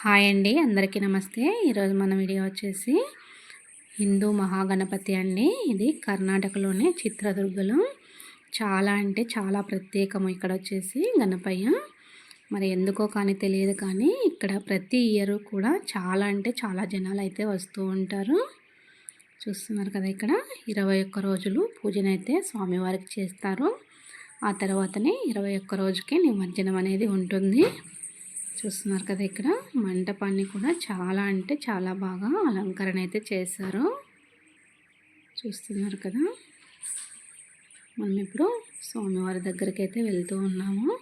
Hi అండి అందరికీ నమస్తే. ఈరోజు మన వీడియో వచ్చేసి హిందూ మహాగణపతి అండి. ఇది కర్ణాటకలోనే చిత్రదుర్గలో. చాలా అంటే చాలా ప్రత్యేకము ఇక్కడ వచ్చేసి గణపయ్య. మరి ఎందుకో కానీ తెలియదు కానీ ఇక్కడ ప్రతి ఇయర్ కూడా చాలా అంటే చాలా జనాలు అయితే వస్తూ ఉంటారు. చూస్తున్నారు కదా ఇక్కడ ఇరవై ఒక్క రోజులు పూజనైతే స్వామివారికి చేస్తారు. ఆ తర్వాతనే ఇరవై ఒక్క రోజుకి నిమజ్జనం అనేది ఉంటుంది. చూస్తున్నారు కదా ఇక్కడ. మంటపాన్ని కూడా చాలా అంటే చాలా బాగా అలంకరణ అయితే చేశారు. చూస్తున్నారు కదా. మనం ఇప్పుడు స్వామివారి దగ్గరికి అయితే వెళ్తూ ఉన్నాము.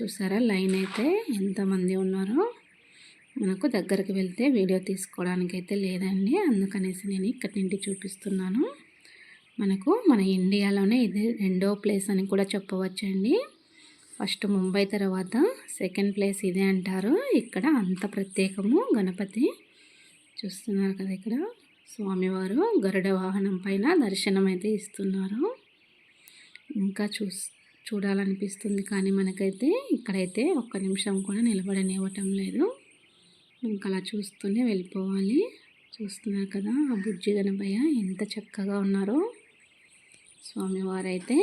చూసారా? లైన్ అయితే ఎంతమంది ఉన్నారో. మనకు దగ్గరికి వెళ్తే వీడియో తీసుకోవడానికి అయితే లేదండి. అందుకనేసి నేను ఇక్కడి నుండి చూపిస్తున్నాను. మనకు మన ఇండియాలోనే ఇది రెండో ప్లేస్ అని కూడా చెప్పవచ్చండి. ఫస్ట్ ముంబై తర్వాత సెకండ్ ప్లేస్ ఇదే అంటారు. ఇక్కడ అంత ప్రత్యేకము గణపతి చూస్తున్నారు కదా ఇక్కడ. స్వామివారు గరుడ వాహనం పైన దర్శనం అయితే ఇస్తున్నారు. ఇంకా చూ చూడాలనిపిస్తుంది కానీ మనకైతే ఇక్కడైతే ఒక్క నిమిషం కూడా నిలబడనివ్వటం లేదు. ఇంకా అలా చూస్తూనే వెళ్ళిపోవాలి. చూస్తున్నారు కదా ఆ బుజ్జి గణపయ్య ఎంత చక్కగా ఉన్నారో. స్వామివారైతే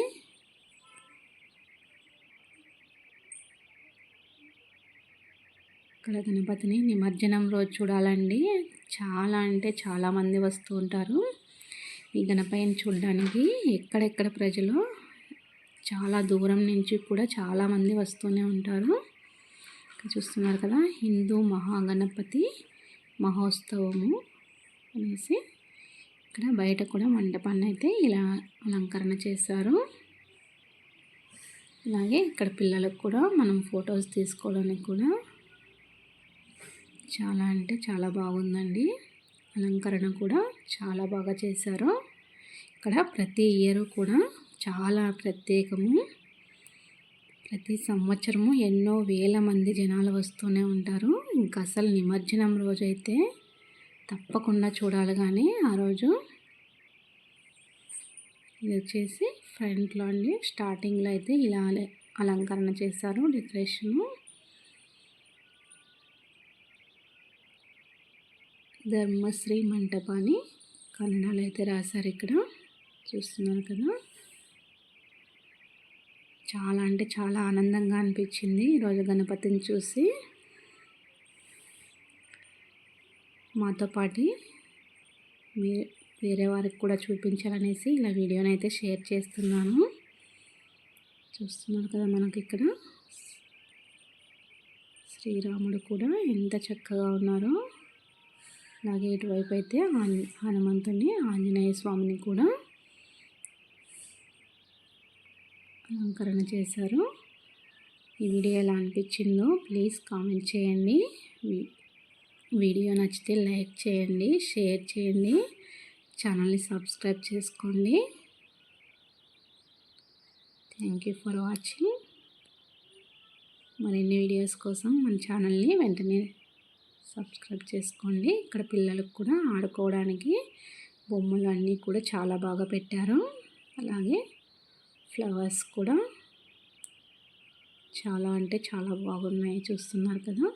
ఇక్కడ గణపతిని నిమజ్జనం రోజు చూడాలండి. చాలా అంటే చాలామంది వస్తూ ఉంటారు. ఈ గణపతిని చూడడానికి ఎక్కడెక్కడ ప్రజలు చాలా దూరం నుంచి కూడా చాలామంది వస్తూనే ఉంటారు. చూస్తున్నారు కదా హిందూ మహాగణపతి మహోత్సవము అనేసి ఇక్కడ బయట కూడా మండపాన్ని అయితే ఇలా అలంకరణ చేశారు. అలాగే ఇక్కడ పిల్లలకు కూడా మనం ఫొటోస్ తీసుకోవడానికి కూడా చాలా అంటే చాలా బాగుందండి. అలంకరణ కూడా చాలా బాగా చేశారు. ఇక్కడ ప్రతి ఇయర్ కూడా చాలా ప్రత్యేకము. ప్రతి సంవత్సరము ఎన్నో వేల మంది జనాలు వస్తూనే ఉంటారు. ఇంకా అసలు నిమజ్జనం రోజైతే తప్పకుండా చూడాలి కానీ ఆ రోజు. ఇది వచ్చేసి ఫ్రంట్లో అండి. స్టార్టింగ్లో అయితే ఇలా అలంకరణ చేశారు డెకరేషను. ధర్మశ్రీ మంటపాన్ని కన్నడలో అయితే రాశారు ఇక్కడ. చూస్తున్నారు కదా. చాలా అంటే చాలా ఆనందంగా అనిపించింది ఈరోజు గణపతిని చూసి. మాతో పాటు వేరే వారికి కూడా చూపించాలనేసి ఇలా వీడియోని అయితే షేర్ చేస్తున్నాను. చూస్తున్నారు కదా మనకి ఇక్కడ. శ్రీరాముడు కూడా ఎంత చక్కగా ఉన్నారో. అలాగే ఇటువైపు అయితే హనుమంతుని ఆంజనేయ స్వామిని కూడా అలంకరణ చేశారు. ఈ వీడియో ఎలా అనిపించిందో ప్లీజ్ కామెంట్ చేయండి. వీడియో నచ్చితే లైక్ చేయండి షేర్ చేయండి ఛానల్ని సబ్స్క్రైబ్ చేసుకోండి. Thank you for watching. మరిన్ని వీడియోస్ కోసం మన ఛానల్ని వెంటనే సబ్స్క్రైబ్ చేసుకోండి. ఇక్కడ పిల్లలకు కూడా ఆడుకోవడానికి బొమ్మలు అన్నీ కూడా చాలా బాగా పెట్టారు. అలాగే ఫ్లవర్స్ కూడా చాలా అంటే చాలా బాగున్నాయి చూస్తున్నారు కదా.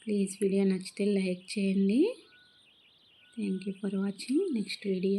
ప్లీజ్ వీడియో నచ్చితే లైక్ చేయండి. Thank you for watching next video